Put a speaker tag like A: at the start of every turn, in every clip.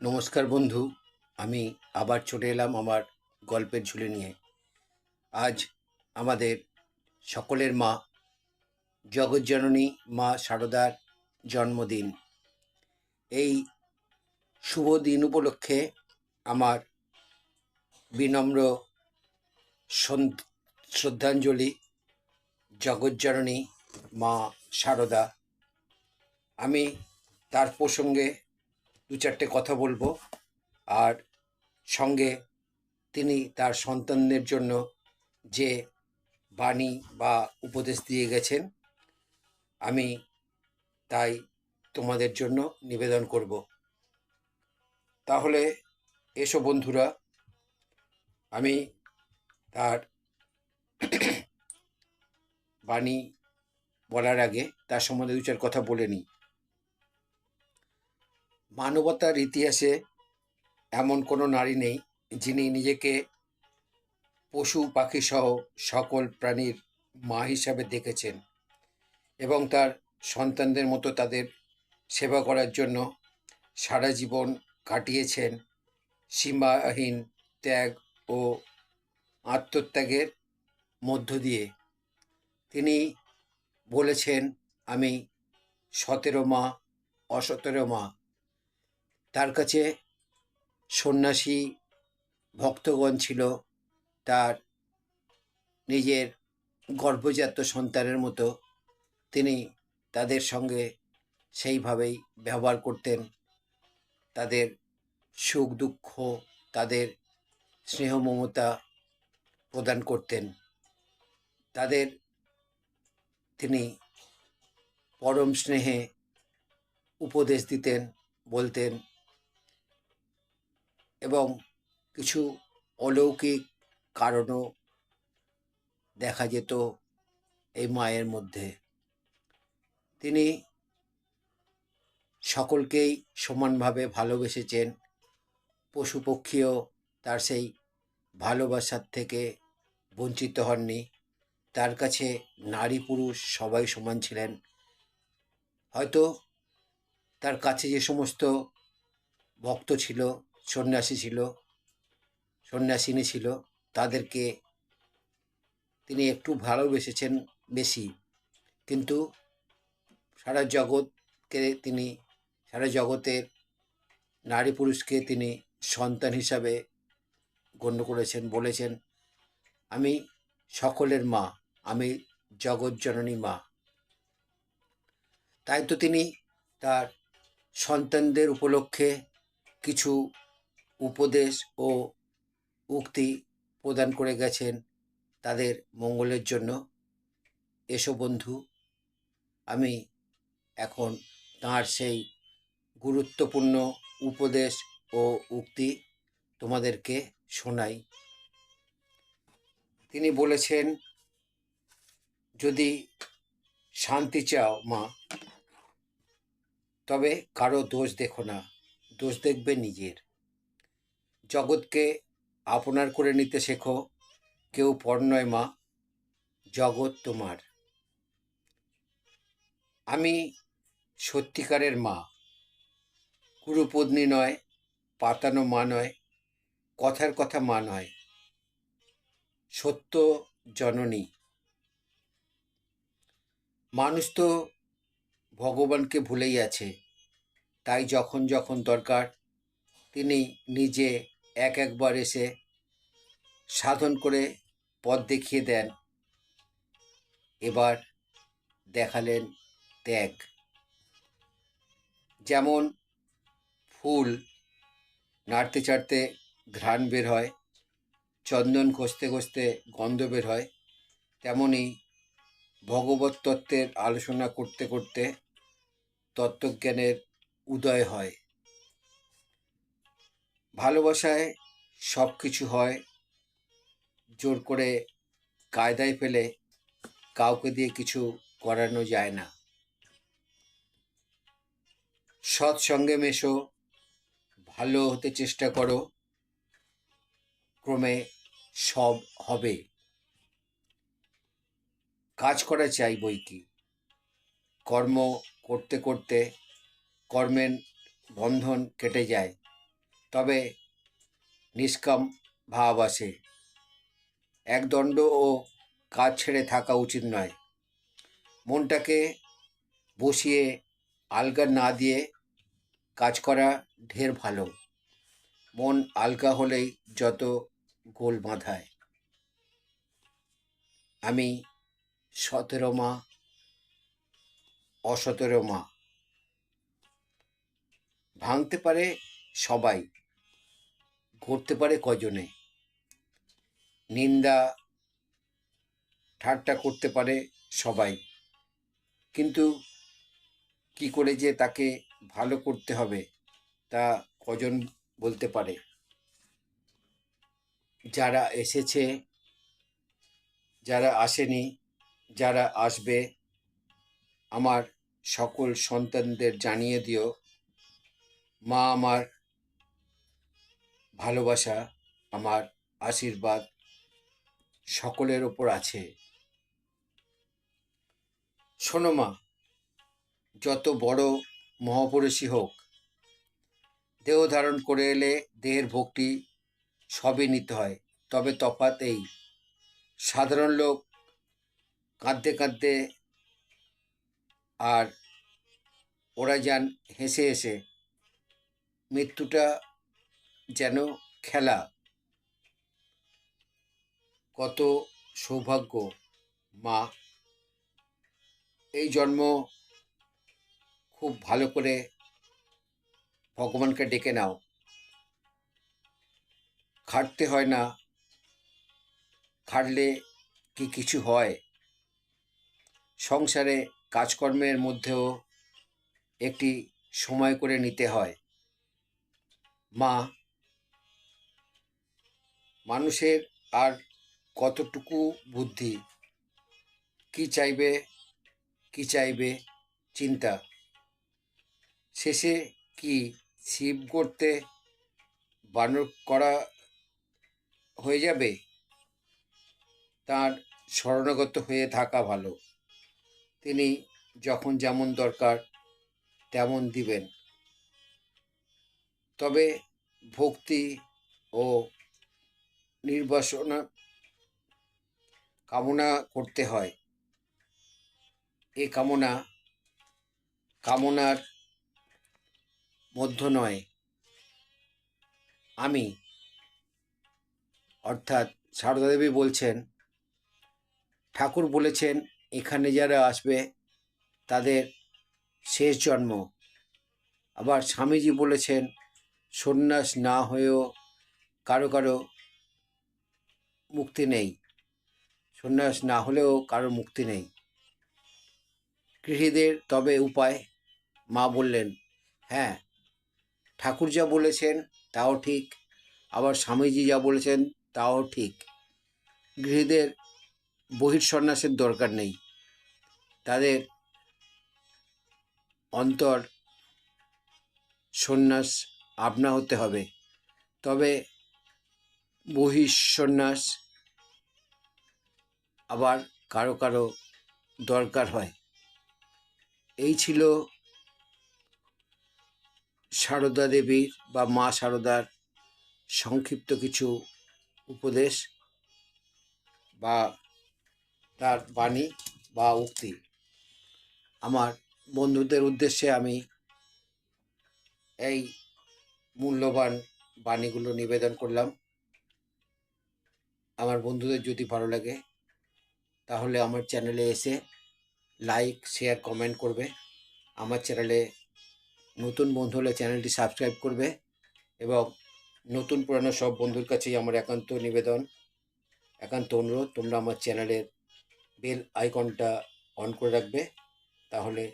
A: নমস্কার বন্ধু, আমি আবার চলে এলাম আমার গল্পের ঝুলি নিয়ে। আজ আমাদের সকলের মা, জগজ্জননী মা শারদার জন্মদিন। এই শুভ দিন উপলক্ষে আমার বিনম্র শ্রদ্ধাঞ্জলি জগজ্জননী মা শারদা আমি তার প্রসঙ্গে দু চারটে কথা বলব। আর সঙ্গে তিনি তার সন্তানদের জন্য যে বাণী বা উপদেশ দিয়ে গেছেন, আমি তাই তোমাদের জন্য নিবেদন করব। তাহলে এসো বন্ধুরা, আমি তার বাণী বলার আগে তার সম্বন্ধে দু চার কথা বলে নিই। মানবতার ইতিহাসে এমন কোনো নারী নেই যিনি নিজেকে পশু, পাখি সহ সকল প্রাণীর মা হিসাবে দেখেছেন এবং তার সন্তানদের মতো তাদের সেবা করার জন্য সারা জীবন কাটিয়েছেন। সীমাহীন ত্যাগ ও আত্মত্যাগের মধ্য দিয়ে। তিনি বলেছেন, আমি সতেরো মা, অসতেরো মা তার কাছে সন্ন্যাসী ভক্তগণ ছিল, তার নিজের গর্ভজাত সন্তানের মতো। তিনি তাদের সঙ্গে সেইভাবেই ব্যবহার করতেন। তাদের সুখ দুঃখ, তাদের স্নেহ মমতা প্রদান করতেন। তাদের তিনি পরম স্নেহে উপদেশ দিতেন, বলতেন এবং কিছু অলৌকিক কারণও দেখা যেত এই মায়ের মধ্যে। তিনি সকলকেই সমানভাবে ভালোবেসেছেন। পশু পক্ষীও তার সেই ভালোবাসার থেকে বঞ্চিত হননি। তার কাছে নারী পুরুষ সবাই সমান ছিলেন। হয়তো তার কাছে যে সমস্ত ভক্ত ছিল সন্ন্যাসী ছিল, সন্ন্যাসিনী ছিল, তাদেরকে তিনি একটু ভালোবেসেছেন বেশি। কিন্তু সারা জগৎকে তিনি, সারা জগতের নারী পুরুষকে তিনি সন্তান হিসাবে গণ্য করেছেন, বলেছেন, আমি সকলের মা, আমি জগৎজননী মা। তাই তো তিনি তার সন্তানদের উপলক্ষে কিছু উপদেশ ও উক্তি প্রদান করে গেছেন তাদের মঙ্গলের জন্য। এসো বন্ধু, আমি এখন তাঁর সেই গুরুত্বপূর্ণ উপদেশ ও উক্তি তোমাদেরকে শোনাই। তিনি বলেছেন, যদি শান্তি চাও মা, তবে কারও দোষ দেখো না, দোষ দেখবে নিজের। জগৎকে আপনার করে নিতে শেখো। কেউ পর নয় মা, জগৎ তোমার। আমি সত্যিকারের মা। কুরুপত্নী নয়, পাতানো মা নয়, কথার কথা মা নয়। সত্য জননী। মানুষ তো ভগবানকে ভুলেই আছে। তাই যখন যখন দরকার, তিনি নিজে এক একবার এসে সাধন করে পথ দেখিয়ে দেন। এবার দেখালেন ত্যাগ। যেমন ফুল নাড়তে চাড়তে ঘ্রাণ বের হয়, চন্দন ঘষতে ঘষতে গন্ধ বের হয়, তেমনি ভগবত তত্ত্বের আলোচনা করতে করতে তত্ত্বজ্ঞানের উদয় হয়। ভালোবাসায় সব কিছু হয়, জোর করে কায়দায় ফেলে কাউকে দিয়ে কিছু করানো যায় না। সৎসঙ্গে মেশো, ভালো হতে চেষ্টা করো, ক্রমে সব হবে। কাজ করা চাই বই কি কর্ম করতে করতে কর্মের বন্ধন কেটে যায়। তবে নিষ্কাম ভাব আসে। একদণ্ড ও কাজ ছেড়ে থাকা উচিত নয়। মনটাকে বসিয়ে, আলগা না দিয়ে কাজ করা ঢের ভালো। মন আলগা হলেই যত গোল বাঁধায়। আমি সতেরো মা, অসতেরো মা। ভাঙতে পারে সবাই। করতে পারে কজনে। নিন্দা, ঠাট্টা করতে পারে সবাই। কিন্তু কি করে যে তাকে ভালো করতে হবে, তা কজন বলতে পারে? যারা এসেছে, যারা আসেনি, যারা আসবে, আমার সকল সন্তানদের জানিয়ে দিও। মা আমার ভালোবাসা আমার আশীর্বাদ সকলের ওপর আছে। শোনো মা, যত বড় মহাপুরুষই হোক, দেহ ধারণ করে এলে দেহের ভক্তি সবই নিতে হয়। তবে তফাৎ এই, সাধারণ লোক কাঁদতে কাঁদতে আর ওরা যান হেসে হেসে মৃত্যুটা যেন খেলা কত সৌভাগ্য, মা। এই জন্ম খুব ভালো করে ভগবানকে ডেকে নাও। খাটতে হয় না। খাটলে কি কিছু হয়? সংসারে কাজকর্মের মধ্যেও একটি সময় করে নিতে হয়। মা মানুষের আর কতটুকু বুদ্ধি? কি চাইবে? কি চাইবে? চিন্তা। শেষে কি শিব করতে বানর করা হয়ে যাবে? তার শরণাগত হয়ে থাকা ভালো। তিনি যখন যেমন দরকার তেমন দিবেন। তবে ভক্তি ও নির্বাসনা কামনা করতে হয়। এ কামনা কামনার মধ্য নয়। আমি, অর্থাৎ দেবী বলছেন, ঠাকুর বলেছেন, এখানে যারা আসবে, তাদের শেষ জন্ম। আবার স্বামীজি বলেছেন, সন্ন্যাস না হয়েও কারও কারও মুক্তি নেই। সন্ন্যাস না হলেও কারও মুক্তি নেই। গৃহীদের তবে উপায়। মা বললেন হ্যাঁ ঠাকুর যা বলেছেন তাও ঠিক, আবার স্বামীজি যা বলেছেন তাও ঠিক। গৃহীদের বহির্সন্ন্যাসের দরকার নেই। তাদের অন্তর সন্ন্যাস আপনা হতে হবে। তবে বহিঃসন্ন্যাস আবার কারও কারও দরকার হয়। এই ছিল সারদা দেবীর বা মা সারদার সংক্ষিপ্ত কিছু উপদেশ বা তার বাণী বা উক্তি। আমার বন্ধুদের উদ্দেশ্যে আমি এই মূল্যবান বাণীগুলো নিবেদন করলাম। আমার বন্ধুদের যদি ভালো লাগে তাহলে আমার চ্যানেলে এসে লাইক শেয়ার কমেন্ট করবে। আমার চ্যানেলে নতুন বন্ধু হলে চ্যানেলটি সাবস্ক্রাইব করবে এবং নতুন পুরানো সব বন্ধুর কাছেই আমার একান্ত নিবেদন, একান্ত অনুরোধ, তোমরা আমার চ্যানেলের বেল আইকনটা অন করে রাখবে। তাহলে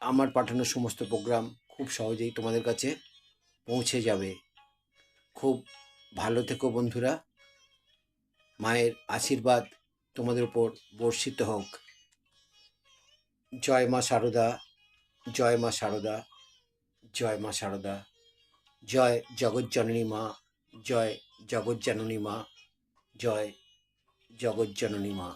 A: আমার পাঠানো সমস্ত প্রোগ্রাম খুব সহজেই তোমাদের কাছে পৌঁছে যাবে। খুব ভালো থেকো বন্ধুরা। মায়ের আশীর্বাদ তোমাদের উপর বর্ষিত হোক। জয় মা সারদা, জয় মা সারদা, জয় মা সারদা, জয় জগজ্জননী মা, জয় জগজ্জননী মা, জয় জগজ্জননী মা।